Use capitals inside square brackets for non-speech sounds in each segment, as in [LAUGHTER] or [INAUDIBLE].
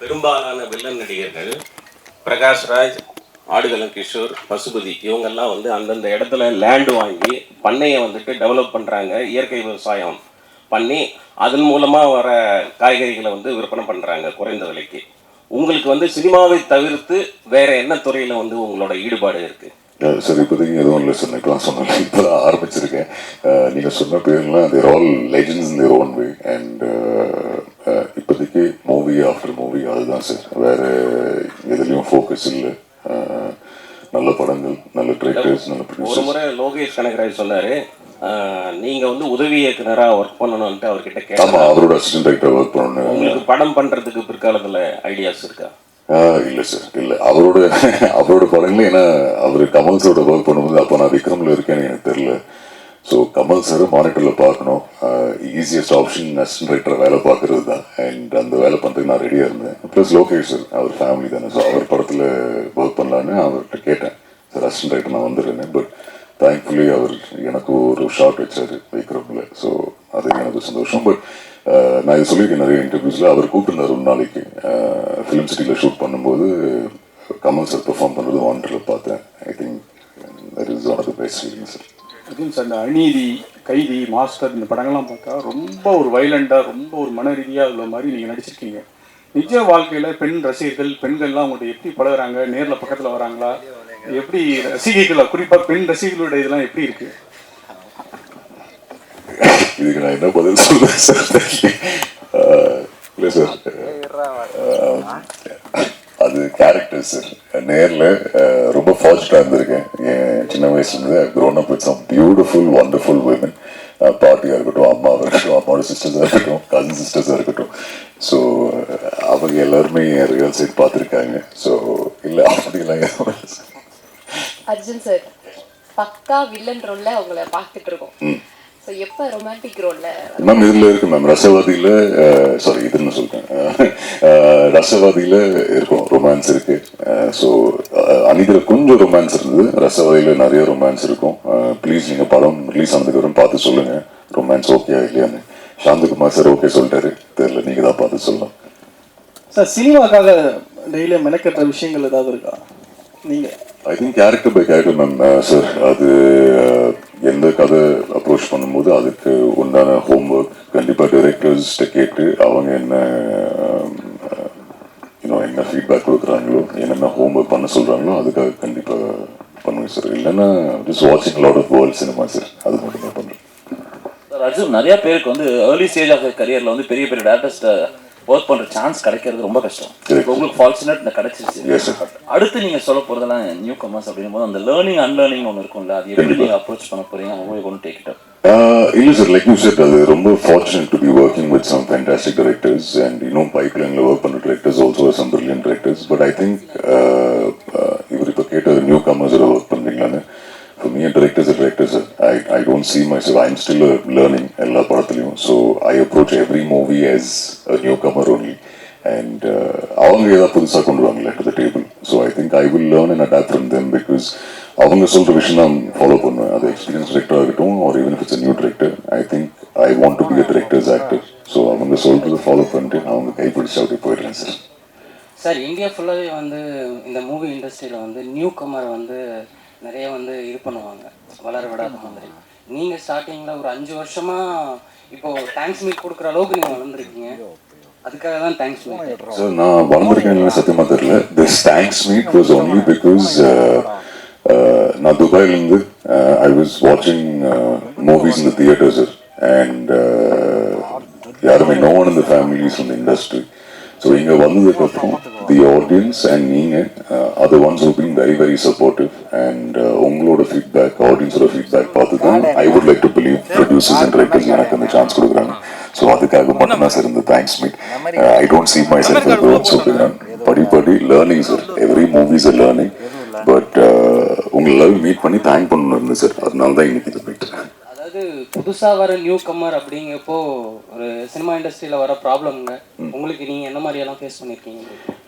பெரும்பாலான வில்லன் நடிகர்கள் பிரகாஷ்ராஜ் ஆடுகளம் கிஷோர் பசுபதி இவங்கெல்லாம் வந்து அந்தந்த இடத்துல லேண்டு வாங்கி பண்ணையை வந்துட்டு டெவலப் பண்ணுறாங்க இயற்கை விவசாயம் பண்ணி அதன் மூலமாக வர காய்கறிகளை வந்து விற்பனை பண்ணுறாங்க குறைந்த விலைக்கு. உங்களுக்கு வந்து சினிமாவை தவிர்த்து வேற என்ன துறையில் வந்து உங்களோட ஈடுபாடு இருக்குது சரி இப்போதைக்கு எதுவும் இல்லை சார். இப்போதான் இப்போ தான் ஆரம்பிச்சிருக்கேன். நீங்கள் சொன்ன பேர்லாம் they're all legends in their own way and இப்போதைக்கு மூவி ஆஃப்டர் மூவி அதுதான் சார் வேற எதுலேயும் ஃபோக்கஸ் இல்லை. நல்ல படங்கள் நல்ல டிரெக்டர்ஸ் நல்ல ஒரு முறை லோகேஷ் கனகராஜ் சொன்னார் நீங்கள் வந்து உதவி இயக்குனராக ஒர்க் பண்ணணும்ட்டு அவர்கிட்ட ஆமா கேட்டாங்க அவரோட அசிஸ்டன்ட் டைரக்டர் ஒர்க் பண்ணணும். உங்களுக்கு படம் பண்ணுறதுக்கு பிற்காலத்தில் ஐடியாஸ் இருக்கா? இல்ல சார் இல்ல. அவரோட அவரோட படங்களே ஏன்னா அவர் கமல் சாரோட ஒர்க் பண்ணும்போது அப்போ நான் விக்ரம்ல இருக்கேன்னு எனக்கு தெரியல. ஸோ கமல் சாரும் மானிட்டரில் பார்க்கணும். ஈஸியஸ்ட் ஆப்ஷன் அசிஸ்டன்ட் ரைட்டர் வேலை பார்க்கறது தான். அண்ட் அந்த வேலை பண்ணுறதுக்கு நான் ரெடியாக இருந்தேன். ப்ளஸ் லோகேஷ் சார் அவர் ஃபேமிலி தானே. ஸோ அவர் படத்தில் ஒர்க் பண்ணலான்னு அவர்கிட்ட கேட்டேன். சார் அசிஸ்டன்ட் ரைட்டர் நான் வந்துடுறேன் பட் தேங்க்ஃபுல்லி அவர் எனக்கு ஒரு ஷார்ட் வச்சார் விக்ரம்ல ஸோ அது எனக்கு சந்தோஷம். பட் uh, நான் இது சொல்லியிருக்கேன் நிறைய இன்டர்வியூஸில் அவர் கூப்பிட்டுருந்தார் ஒரு நாளைக்கு. ஃபிலிம் சிட்டியில் ஷூட் பண்ணும்போது கமல் சார் பெர்ஃபார்ம் பண்ணுறது வாண்டரில் பார்த்தேன். I think that is one of the best feeling sir அதுவும் சார் அநீதி கைதி மாஸ்டர் இந்த படங்கள்லாம் பார்த்தா ரொம்ப ஒரு வைலண்டாக ரொம்ப ஒரு மன ரீதியாக உள்ள மாதிரி நீங்கள் நடிச்சிருக்கீங்க. நிஜ வாழ்க்கையில் பெண் ரசிகர்கள் பெண்கள்லாம் அவங்கள்ட்ட எப்படி பழகுறாங்க? நேரில் பக்கத்தில் வராங்களா? எப்படி ரசிகைகளா குறிப்பாக பெண் ரசிகர்களுடைய இதெல்லாம் எப்படி இருக்கு? இதுக்கு நான் என்ன பதில் சொல்றேன் சார்? இல்லை சார். அது கேரக்டர் சார் நேரில் ரொம்ப ஃபாஸ்ட்டாக இருந்திருக்கேன். சின்ன வயசுலேருந்து grown up with some beautiful wonderful women. பாட்டியாக இருக்கட்டும் அம்மாவாக இருக்கட்டும் அம்மாவோட சிஸ்டர்ஸாக இருக்கட்டும் கசின் சிஸ்டர்ஸாக இருக்கட்டும். ஸோ அவங்க எல்லாருமே ரியல் சைட் பார்த்துருக்காங்க. ஸோ இல்லை அப்படிலாம் எதுவும் அர்ஜுன் சார் பக்கா வில்லன் ரோல்ல அவங்கள பார்த்துட்டு இருக்கோம். எப்போ ரொமான்டிக் ரோல்ல மேம் இதுல இருக்கு மேம் ரசவாதியில சாரி இதுன்னு சொல்றேன். அஹ், ரசவாதியில இருக்கும் ரொமான்ஸ் இருக்கு. ஸோ அனிதில் கொஞ்சம் ரொமான்ஸ் இருந்தது. ரசவாதியில நிறைய ரொமான்ஸ் இருக்கும். ப்ளீஸ் நீங்க படம் ரிலீஸ் ஆனதுக்கு அப்புறம் பார்த்து சொல்லுங்க. ரொமான்ஸ் ஓகே இல்லையான்னு. சாந்தகுமார் சார் ஓகே சொல்லிட்டாரு. தெரியல நீங்க தான் பார்த்து சொல்லலாம் சார் சினிமாக்காக டெய்லியும் மெனக்கட்டுற விஷயங்கள் ஏதாவது இருக்கா? நீங்க? I think character by character ma'am sir அது எந்த கதை அப்ரோச் பண்ணும்போது அதுக்கு உண்டான ஹோம்ஒர்க் கண்டிப்பாக டைரக்டர்ஸ்கிட்ட கேட்டு அவங்க என்ன இன்னும் என்ன ஃபீட்பேக் கொடுக்குறாங்களோ என்னென்ன ஹோம்ஒர்க் பண்ண சொல்கிறாங்களோ அதுக்காக கண்டிப்பாக பண்ணுவேன் சார் இல்லைன்னா ஜஸ்ட் வாட்சிங் lot of world cinema sir அது மட்டும் தான் பண்ணுறேன் சார் அர்ஜுன் நிறைய பேருக்கு வந்து ஏர்லி ஸ்டேஜ் ஆஃப் கரியரில் வந்து பெரிய பெரிய டேரக்டர்ஸ்ட ஒர்க் பண்ற சான்ஸ் கிடைக்கிறது ரொம்ப கஷ்டம். உங்களுக்கு ஃபார்ச்சுனேட் இந்த கிடைச்சிருச்சு. அடுத்து நீங்க சொல்ல போறதெல்லாம் நியூ கமர்ஸ் அப்படின்னும் போது அந்த லேர்னிங் அன்லேர்னிங் ஒன்று இருக்கும்ல அது எப்படி கண்டிப்பா. நீங்க அப்ரோச் பண்ண போறீங்க? அவங்க கொண்டு டேக் இட் இல்லை சார் லைக் யூ செட் அது ரொம்ப fortunate to be working with some fantastic directors and இன்னும் பைப்லைனில் ஒர்க் பண்ணுற directors also some brilliant directors. But I think இவர் இப்போ கேட்டது நியூ பண்ணுறீங்களான்னு For me, a I is a director, sir. I, I don't see myself, எல்லா படத்துலையும் so I approach every movie as a newcomer only. And uh, அவங்க ஏதாவது புதுசாக கொண்டு வாங்கல to the table so I think I will learn and adapt from them because அவங்க சொல்கிற விஷயம் நான் ஃபாலோ பண்ணுவேன் அது எக்ஸ்பீரியன்ஸ் டிரெக்டராக இருக்கட்டும் ஒரு even it's new director I think I want to be a director's actor so அவங்க சொல்கிறத ஃபாலோ பண்ணிட்டு அவங்க கைப்பிடிச்சு அப்படி போயிடுறேன் சார் சார் இந்தியா ஃபுல்லாகவே வந்து இந்த மூவி இண்டஸ்ட்ரியில் வந்து நியூ கமர் வந்து நிறைய வந்து இது பண்ணுவாங்க வளர விடாத மாதிரி நீங்கள் ஸ்டார்டிங்கில் ஒரு அஞ்சு வருஷமாக இப்போ தேங்க்ஸ் மீட் கொடுக்குற அளவுக்கு நீங்கள் வளர்ந்துருக்கீங்க. அதுக்காக தான் தேங்க்ஸ் மீட் சார் நான் வளர்ந்துருக்கேன்னு சத்தியமா தெரியல. This thanks meet was only because நான் துபாயிலேருந்து ஐ வாஸ் வாட்சிங் மூவிஸ் இந்த தியேட்டர் சார் அண்ட் யாருமே நோ ஒன் இந்த ஃபேமிலிஸ் இந்த இண்டஸ்ட்ரி ஸோ இங்கே வந்ததுக்கப்புறம் தி ஆடியன்ஸ் அண்ட் நீங்கள் அது ones who been very very supportive and உங்களோட ஃபீட்பேக் ஆடியன்ஸோட ஃபீட்பேக் பார்த்து தான் I would like to believe producers and writers எனக்கு அந்த சான்ஸ் கொடுக்குறாங்க. ஸோ அதுக்காக மட்டும்தான் சார் இந்த thanks meet I don't see myself once சொல்லுறேன் படி படி learning sir every movies a learning but உங்களை மீட் பண்ணி தேங்க் பண்ணணும் சார் அதனால தான் இன்னைக்கு இது புதுசாக வர நியூ கம்மர் அப்படிங்கப்போ ஒரு சினிமா இண்டஸ்ட்ரியில் வர ப்ராப்ளம்ங்க உங்களுக்கு நீங்கள் என்ன மாதிரியெல்லாம் ஃபேஸ் பண்ணியிருக்கீங்க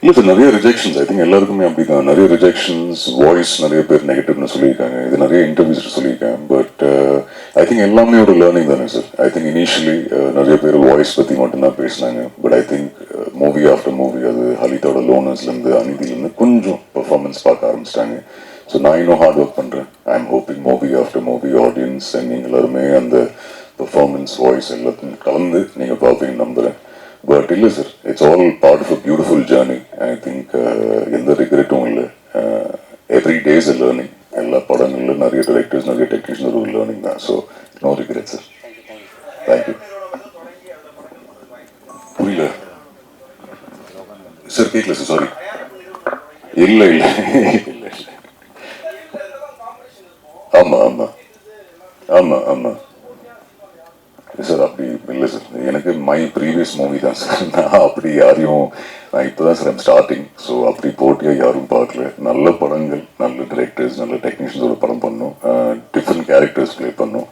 இல்லை சார் நிறைய ரிஜெக்ஷன்ஸ் ஐ திங்க் எல்லாருக்குமே அப்படிதான். நிறைய ரிஜெக்ஷன்ஸ் வாய்ஸ் நிறைய பேர் நெகட்டிவ்னு சொல்லியிருக்காங்க. இது நிறைய இன்டர்வியூஸ் சொல்லியிருக்கேன் பட் ஐ திங்க் எல்லாமே ஒரு லேர்னிங் தானே சார் ஐ திங்க் இனிஷியலி நிறைய பேர் வாய்ஸ் பற்றி மட்டும்தான் பேசினாங்க. But I think movie after movie அது ஹலித்தோட லோனர்ஸ்லேருந்து அநீதியிலேருந்து கொஞ்சம் பெர்ஃபார்மன்ஸ் பார்க்க ஆரம்பிச்சிட்டாங்க. ஸோ நான் இன்னும் ஹார்ட் ஒர்க் பண்ணுறேன் I am hoping movie after movie audience நீங்கள் எல்லாருமே அந்த பெர்ஃபார்மன்ஸ் வாய்ஸ் எல்லாத்தையும் கலந்து நீங்கள் பார்ப்பீங்க நம்புகிறேன் பட் இல்லை sir it's all part of a beautiful journey I think எந்த ரிக்ரெட்டும் இல்லை. எவ்ரி டேஸ் அ லேர்னிங் எல்லா படங்களிலும் நிறைய டிரெக்டர்ஸ் நிறைய டெக்னீஷியன் ஒரு லேர்னிங் தான். So no regret sir thank you புரியல? சார் கேட்கல சார் சாரி இல்லை இல்லை இல்லை இல்லை ஆமாம் ஆமாம் ஆமாம் ஆமாம் சார் அப்படி இல்லை சார் எனக்கு மை ப்ரீவியஸ் மூவி தான் சார் [LAUGHS] நான் அப்படி யாரையும் நான் இப்போ தான் சார் ஸ்டார்டிங் ஸோ அப்படி போட்டியாக யாரும் பார்க்கல. நல்ல படங்கள் நல்ல டிரெக்டர்ஸ் நல்ல டெக்னீஷியன்ஸோட படம் பண்ணோம். டிஃப்ரெண்ட் கேரக்டர்ஸ் ப்ளே பண்ணோம்.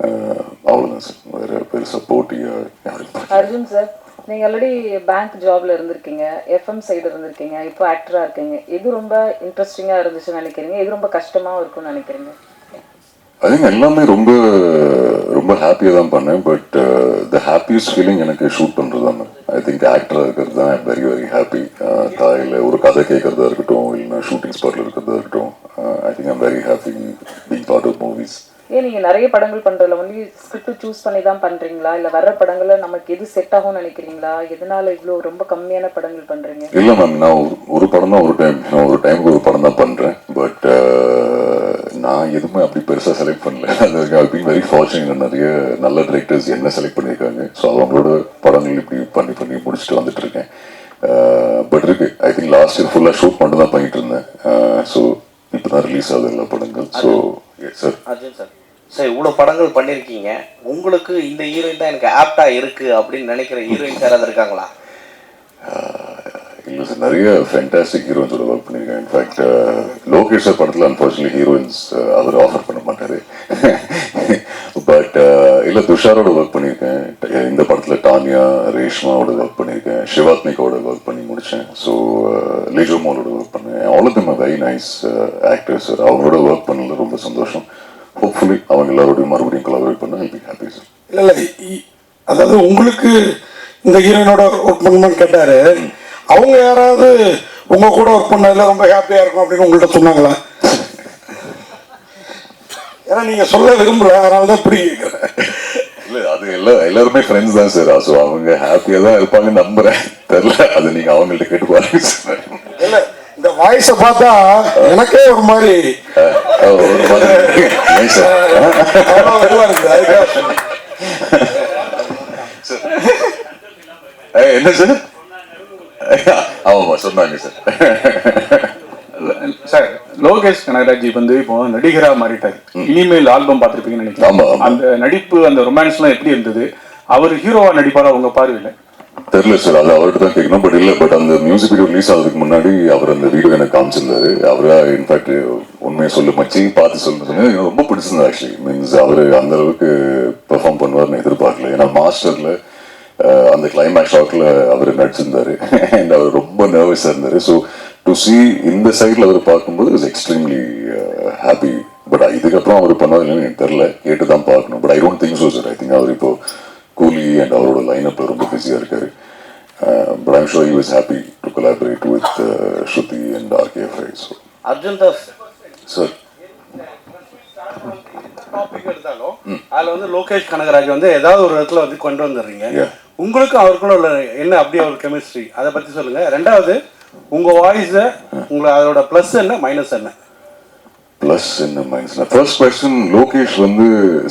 அஹ், அவ்வளவுதான் சார் வேறு பெருசாக போட்டியாக யாரும். அர்ஜுன் சார் நீங்க ஆல்ரெடி பேங்க் ஜாப்ல இருந்திருக்கீங்க எஃப்எம் சைடு இருந்திருக்கீங்க இப்போ ஆக்டரா இருக்கீங்க. எது ரொம்ப இன்ட்ரெஸ்டிங்கா இருந்துச்சுன்னு நினைக்கிறீங்க? எது ரொம்ப கஷ்டமாவும் இருக்கும்னு நினைக்கிறீங்க? ஐ திங்க் எல்லாமே ரொம்ப ரொம்ப ஹாப்பியாக தான் பண்ணேன் பட் த ஹாப்பியஸ்ட் ஃபீலிங் எனக்கு ஷூட் பண்ணுறது தான் ஐ திங்க் ஆக்டராக இருக்கிறது தான் வெரி வெரி ஹாப்பி தாயில் ஒரு கதை கேட்கறதா இருக்கட்டும் இல்லைன்னா ஷூட்டிங் ஸ்பாட்டில் இருக்கிறதா இருக்கட்டும் I think I'm very happy being part of movies ஏன் நீங்க நிறைய படங்கள் பண்றதுல வந்து ஸ்கிரிப்ட் சூஸ் பண்ணி தான் பண்றீங்களா? இல்ல வர்ற படங்கள்ல நமக்கு எது செட் ஆகும்னு நினைக்கிறீங்களா? எதனால இவ்வளோ ரொம்ப கம்மியான படங்கள் பண்றீங்க? இல்லை மேம் நான் ஒரு ஒரு படம் தான் ஒரு டைம் நான் ஒரு டைமுக்கு ஒரு படம் தான் பண்ணுறேன் பட் நான் எதுவுமே அப்படி பெருசாக செலக்ட் பண்ணல. [LAUGHS] அது பீன் வெரி ஃபார்ச்சுனேட் நிறைய நல்ல டிரெக்டர்ஸ் என்ன செலக்ட் பண்ணியிருக்காங்க. ஸோ அவங்களோட படங்கள் இப்படி பண்ணி பண்ணி முடிச்சுட்டு வந்துட்டு இருக்கேன். பட் இருக்கு. ஐ திங்க் லாஸ்ட் இயர் ஃபுல்லாக ஷூட் மட்டும் தான் பண்ணிட்டு இருந்தேன். ஸோ இப்போ தான் ரிலீஸ் ஆகுது எல்லா படங்கள். So sir Arjun sir sir இவ்வளோ படங்கள் பண்ணியிருக்கீங்க. உங்களுக்கு இந்த ஹீரோயின் தான் எனக்கு ஆப்டா இருக்கு அப்படின்னு நினைக்கிற ஹீரோயின்ஸ் யாராவது இருக்காங்களா? இல்லை சார் நிறைய ஃபேண்டாஸ்டிக் ஹீரோயின்ஸோட ஒர்க் பண்ணியிருக்கேன் இன்ஃபேக்ட் லோகேஷ் சார் படத்தில் அன்ஃபார்ச்சுனேட்லி ஹீரோயின்ஸ் அவர் ஆஃபர் பண்ண மாட்டார். பட் இல்லை துஷாரோட ஒர்க் பண்ணியிருக்கேன். இந்த படத்தில் டானியா ரேஷ்மாவோட ஒர்க் பண்ணியிருக்கேன். சிவாத்மிகாவோட ஒர்க் பண்ணி முடித்தேன் ஸோ லிஜோமோலோட ஒர்க் பண்ணேன். All of them very nice actors sir. அவங்களோட ஒர்க் பண்ணல ரொம்ப சந்தோஷம். ஹோப்ஃபுல்லி அவங்க எல்லாரோடையும் மறுபடியும் கொலாபரேட் பண்ண ஐ பி ஹாப்பி சார். இல்லை இல்லை இ- அதாவது உங்களுக்கு இந்த ஹீரோயினோட ஒர்க் பண்ணணும்னு கேட்டார். அவங்க யாராவது உங்க கூட ஒர்க் பண்ணதுல ரொம்ப ஹாப்பியா இருக்கும் அப்படின்னு உங்கள்ட்ட சொன்னாங்களா? ஏன்னா நீங்க சொல்ல விரும்பல அதனால தான் இப்படி கேட்குறேன் இல்ல அது எல்லா எல்லாருமே ஃப்ரெண்ட்ஸ் தான் சார் ஸோ அவங்க ஹாப்பியா தான் இருப்பாங்கன்னு நம்புறேன். தெரியல அது நீங்க அவங்கள்ட்ட கேட்டு பாருங்க இல்ல இந்த வாய்ஸை பார்த்தா எனக்கே ஒரு மாதிரி. என்ன சார் ஆமாமா சொன்னாங்க சார். [LAUGHS] சார் லோகேஷ் கனகராஜ் வந்து இப்போ நடிகரா மாறிட்டாரு. இனிமேல் ஆல்பம் பார்த்திருப்பீங்கன்னு நினைக்கிறேன். அந்த நடிப்பு அந்த ரொமான்ஸ்லாம் எப்படி இருந்தது? அவர் ஹீரோவா நடிப்பாரா உங்க பார்வையில? தெரியல சார். அது அவர்கிட்ட தான் கேட்கணும். பட் இல்ல பட் அந்த மியூசிக் வீடியோ ரிலீஸ் ஆகிறதுக்கு முன்னாடி அவர் அந்த வீடியோ எனக்கு காமிச்சிருந்தாரு. அவரா இன்ஃபேக்ட் உண்மையை சொல்லு மச்சி பார்த்து சொல்லு சொன்னேன். ரொம்ப பிடிச்சிருந்தது ஆக்சுவலி மீன்ஸ் அவர் அந்த அளவுக்கு பெர்ஃபார்ம் பண்ணுவார்னு எதிர்பார்க்கல. ஏன்னா மாஸ்டர்ல அந்த கிளைமேக்ஸ் ஷாக்ல அவர் நடிச்சிருந்தாரு. [LAUGHS] அண்ட் அவர் ரொம்ப நர்வஸாக இருந்தாரு. ஸோ டு சி இந்த சைடில் அவர் பார்க்கும்போது இஸ் எக்ஸ்ட்ரீம்லி ஹாப்பி பட் இதுக்கப்புறம் அவர் பண்ணது இல்லைன்னு எனக்கு தெரில கேட்டு தான் பார்க்கணும். But I don't think so sir I think அவர் இப்போ கூலி அண்ட் அவரோட லைனப்பில் ரொம்ப பிஸியாக இருக்காரு. But I'm sure you is happy to collaborate with Shruti and RKFI so Arjun Das. Sir topic எடுத்தாலும் அதுல வந்து லோகேஷ் கனகராஜ் வந்து ஏதாவது ஒரு இடத்துல வந்து கொண்டு வந்துடுறீங்க. உங்களுக்கும் அவருக்குள்ள உள்ள என்ன அப்படி ஒரு கெமிஸ்ட்ரி அதை பற்றி சொல்லுங்க. ரெண்டாவது உங்க வாய்ஸ் உங்களை அதோட ப்ளஸ் என்ன மைனஸ் என்ன? ப்ளஸ் என்ன மைனஸ் ஃபர்ஸ்ட் கொஸ்டின் லோகேஷ் வந்து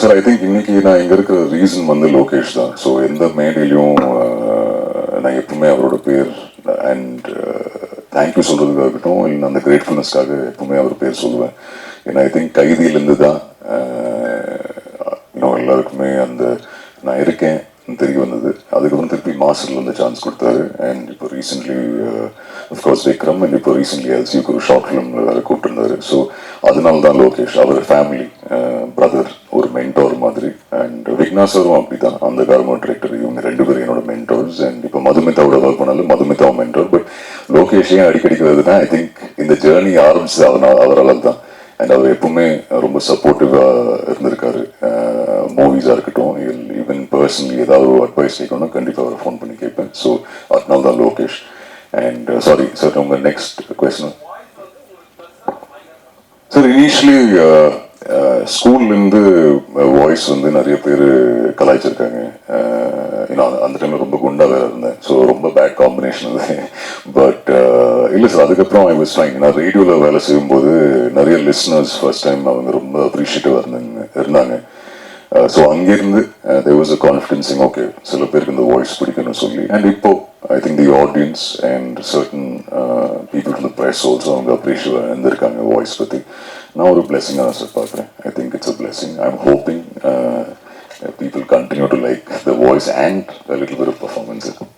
சார் ஐ திங்க் இன்னைக்கு நான் இங்கே இருக்கிற ரீசன் வந்து லோகேஷ் தான். ஸோ எந்த மேடையிலையும் நான் எப்பவுமே அவரோட பேர் அண்ட் தேங்க்யூ சொல்கிறதுக்காக இருக்கட்டும் இல்லை அந்த கிரேட்ஃபுல்னஸ்க்காக எப்பவுமே அவர் பேர் சொல்லுவேன். ஏன்னா ஐ திங்க் கைதியிலேருந்து தான் இன்னும் எல்லாருக்குமே அந்த நான் இருக்கேன் தெரிய வந்தது. ஹாஸ்டலில் வந்து சான்ஸ் கொடுத்தாரு அண்ட் இப்போ recently of course uh, Vikram and இப்போ ரீசென்ட்லி எல்சிக்கு ஒரு ஷார்ட் ஃபிலிமில் வேற கூப்பிட்டுருந்தாரு. ஸோ அதனால தான் லோகேஷ் அவர் ஃபேமிலி பிரதர் ஒரு மென்டோர் uh, மாதிரி. அண்ட் விக்னா சாரும் அப்படிதான் அந்த கார்மோ டிரெக்டர் இவங்க ரெண்டு பேரும் என்னோட மென்டோர்ஸ் அண்ட் இப்போ மதுமிதாவோட ஒர்க் பண்ணாலும் மதுமிதாவும் மென்டோர் பட் லோகேஷையும் அடிக்கடிக்கிறதுனா ஐ திங்க் இந்த ஜேர்னி ஆரம்பிச்சது அதனால் அவரால் தான். அண்ட் அவர் எப்பவுமே ரொம்ப சப்போர்ட்டிவாக இருந்திருக்காரு. பர்சனலி ஏதாவது ஒரு அட்வைஸ் கேட்கணும்னா கண்டிப்பாக அவரை ஃபோன் பண்ணி கேட்பேன். ஸோ அதனால தான் லோகேஷ் அண்ட் சாரி சார் உங்கள் நெக்ஸ்ட் கொஸ்டின் சார் இனிஷியலி ஸ்கூல்லேருந்து வாய்ஸ் வந்து நிறைய பேர் கலாய்ச்சிருக்காங்க. Uh, ஏன்னா அந்த டைமில் ரொம்ப குண்டா வேறு இருந்தேன். ஸோ ரொம்ப பேட் காம்பினேஷன் அது. பட் இல்லை சார் அதுக்கப்புறம் ஐ வாஸ் ஃபைன் நான் ரேடியோவில் வேலை செய்யும்போது நிறைய லிஸ்னர்ஸ் ஃபர்ஸ்ட் டைம் அவங்க ரொம்ப அப்ரிஷியேட்டிவாக இருந்தாங்க இருந்தாங்க. ஸோ அங்கேருந்து தேர் வாஸ் அ கான்ஃபிடென்சிங் ஓகே சில பேருக்கு இந்த வாய்ஸ் பிடிக்கும்னு சொல்லி அண்ட் இப்போ I think the audience and certain people the press also அவங்க அப்ரிஷியேட் இருந்திருக்காங்க வாய்ஸ் பற்றி நான் ஒரு பிளெஸிங்காக தான் சார் பார்க்குறேன் I think it's a blessing I am hoping people continue to like the voice and little bit of performance